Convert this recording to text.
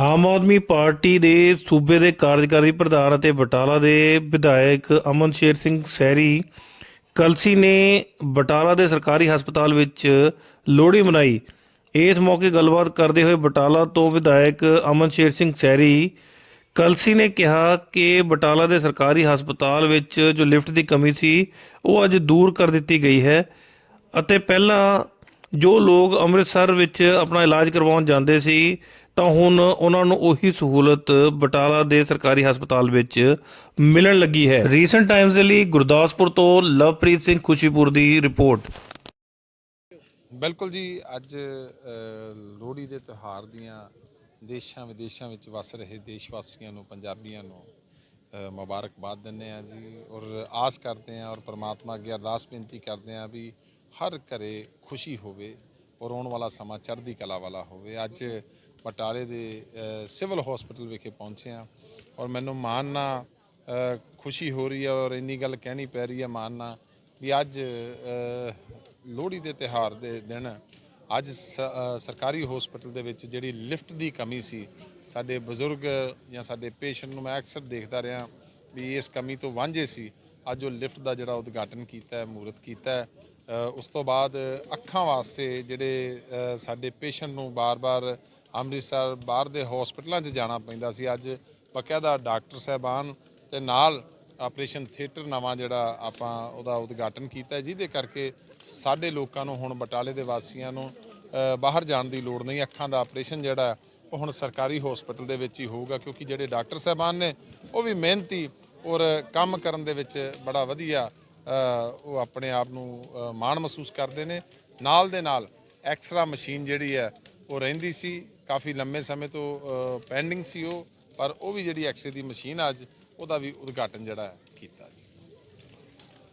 Aam Aadmi party ਦੇ ਸੂਬੇ ਦੇ ਕਾਰਜਕਾਰੀ ਪ੍ਰਧਾਨ ਅਤੇ ਬਟਾਲਾ ਦੇ ਵਿਧਾਇਕ ਅਮਨ ਸ਼ੇਰ ਸਿੰਘ ਸੈਰੀ ਕਲਸੀ ਨੇ ਬਟਾਲਾ ਦੇ ਸਰਕਾਰੀ ਹਸਪਤਾਲ ਵਿੱਚ ਲੋਹੜੀ ਮਨਾਈ। ਇਸ ਮੌਕੇ ਗੱਲਬਾਤ ਕਰਦੇ ਹੋਏ ਬਟਾਲਾ ਤੋਂ ਵਿਧਾਇਕ ਅਮਨ ਸ਼ੇਰ ਸਿੰਘ ਸੈਰੀ ਕਲਸੀ ਨੇ ਕਿਹਾ ਕਿ ਬਟਾਲਾ ਦੇ ਸਰਕਾਰੀ ਹਸਪਤਾਲ ਵਿੱਚ ਜੋ ਲਿਫਟ ਦੀ ਕਮੀ ਸੀ, ਉਹ ਅੱਜ ਦੂਰ ਕਰ ਦਿੱਤੀ ਗਈ ਹੈ ਅਤੇ ਪਹਿਲਾਂ ਜੋ ਲੋਕ ਅੰਮ੍ਰਿਤਸਰ ਵਿੱਚ ਆਪਣਾ ਇਲਾਜ ਕਰਵਾਉਣ ਜਾਂਦੇ ਸੀ ਤਾਂ ਹੁਣ ਉਹਨਾਂ ਨੂੰ ਉਹੀ ਸਹੂਲਤ ਬਟਾਲਾ ਦੇ ਸਰਕਾਰੀ ਹਸਪਤਾਲ ਵਿੱਚ ਮਿਲਣ ਲੱਗੀ ਹੈ। ਰੀਸੈਂਟ ਟਾਈਮਸ ਦੇ ਲਈ ਗੁਰਦਾਸਪੁਰ ਤੋਂ ਲਵਪ੍ਰੀਤ ਸਿੰਘ ਖੁਸ਼ੀਪੁਰ ਦੀ ਰਿਪੋਰਟ। ਬਿਲਕੁਲ ਜੀ ਅੱਜ ਲੋਹੜੀ ਦੇ ਤਿਉਹਾਰ ਦੀਆਂ ਦੇਸ਼ਾਂ ਵਿਦੇਸ਼ਾਂ ਵਿੱਚ ਵਸ ਰਹੇ ਦੇਸ਼ ਵਾਸੀਆਂ ਨੂੰ ਪੰਜਾਬੀਆਂ ਨੂੰ ਮੁਬਾਰਕਬਾਦ ਦਿੰਦੇ ਆ ਜੀ ਔਰ ਆਸ ਕਰਦੇ ਆ ਔਰ ਪ੍ਰਮਾਤਮਾ ਅੱਗੇ ਅਰਦਾਸ ਬੇਨਤੀ ਕਰਦੇ ਆ ਵੀ ਹਰ ਘਰੇ ਖੁਸ਼ੀ ਹੋਵੇ ਔਰ ਆਉਣ ਵਾਲਾ ਸਮਾਂ, ਚੜ੍ਹਦੀ ਕਲਾ ਵਾਲਾ ਹੋਵੇ। ਅੱਜ ਬਟਾਲੇ ਦੇ ਸਿਵਲ ਹਸਪੀਟਲ ਵਿਖੇ ਪਹੁੰਚੇ ਆ ਔਰ ਮੈਨੂੰ ਮਾਣ ਨਾਲ ਖੁਸ਼ੀ ਹੋ ਰਹੀ ਹੈ ਔਰ ਇੰਨੀ ਗੱਲ ਕਹਿਣੀ ਪੈ ਰਹੀ ਹੈ ਮਾਣ ਨਾਲ ਵੀ ਅੱਜ ਲੋਹੜੀ ਦੇ ਤਿਹਾਰ ਦੇ ਦਿਨ ਅੱਜ ਸ- ਸਰਕਾਰੀ ਹਸਪੀਟਲ ਦੇ ਵਿੱਚ ਜਿਹੜੀ ਲਿਫਟ ਦੀ ਕਮੀ ਸੀ, ਸਾਡੇ ਬਜ਼ੁਰਗ ਜਾਂ ਸਾਡੇ ਪੇਸ਼ੈਂਟ ਨੂੰ ਮੈਂ ਅਕਸਰ ਦੇਖਦਾ ਰਿਹਾ ਵੀ ਇਸ ਕਮੀ ਤੋਂ ਵਾਂਝੇ ਸੀ। ਅੱਜ ਉਹ ਲਿਫਟ ਦਾ ਜਿਹੜਾ ਉਦਘਾਟਨ ਕੀਤਾ ਹੈ, ਮੂਰਤ ਕੀਤਾ ਹੈ ਉਸ ਤੋਂ ਬਾਅਦ ਅੱਖਾਂ ਵਾਸਤੇ ਜਿਹੜੇ ਸਾਡੇ ਪੇਸ਼ੈਂਟ ਨੂੰ ਬਾਰ-ਬਾਰ ਅੰਮ੍ਰਿਤਸਰ ਬਾਹਰ ਦੇ ਹਸਪੀਟਲਾਂ 'ਚ ਜਾਣਾ ਪੈਂਦਾ ਸੀ। ਅੱਜ ਬਕਾਇਦਾ ਡਾਕਟਰ ਸਾਹਿਬਾਨ ਤੇ ਨਾਲ ਆਪਰੇਸ਼ਨ ਥੀਏਟਰ ਨਵਾਂ ਜਿਹੜਾ ਆਪਾਂ ਉਹਦਾ ਉਦਘਾਟਨ ਕੀਤਾ ਜਿਹਦੇ ਕਰਕੇ ਸਾਡੇ ਲੋਕਾਂ ਨੂੰ ਹੁਣ ਬਟਾਲੇ ਦੇ ਵਾਸੀਆਂ ਨੂੰ ਬਾਹਰ ਜਾਣ ਦੀ ਲੋੜ ਨਹੀਂ। ਅੱਖਾਂ ਦਾ ਆਪਰੇਸ਼ਨ ਜਿਹੜਾ ਉਹ ਹੁਣ ਸਰਕਾਰੀ ਹਸਪੀਟਲ ਦੇ ਵਿੱਚ ਹੀ ਹੋਊਗਾ, ਕਿਉਂਕਿ ਜਿਹੜੇ ਡਾਕਟਰ ਸਾਹਿਬਾਨ ਨੇ ਉਹ ਵੀ ਮਿਹਨਤੀ ਔਰ ਕੰਮ ਕਰਨ ਦੇ ਵਿੱਚ ਬੜਾ ਵਧੀਆ ਉਹ ਆਪਣੇ ਆਪ ਨੂੰ ਮਾਣ ਮਹਿਸੂਸ ਕਰਦੇ ਨੇ। ਨਾਲ ਦੇ ਨਾਲ ਐਕਸਰਾ ਮਸ਼ੀਨ ਜਿਹੜੀ ਹੈ, ਉਹ ਰਹਿੰਦੀ ਸੀ। ਕਾਫੀ ਲੰਮੇ ਸਮੇਂ ਤੋਂ ਪੈਂਡਿੰਗ ਸੀ ਉਹ, ਪਰ ਉਹ ਵੀ ਜਿਹੜੀ ਐਕਸਰੇ ਦੀ ਮਸ਼ੀਨ ਅੱਜ, ਉਹਦਾ ਵੀ ਉਦਘਾਟਨ ਜਿਹੜਾ ਕੀਤਾ।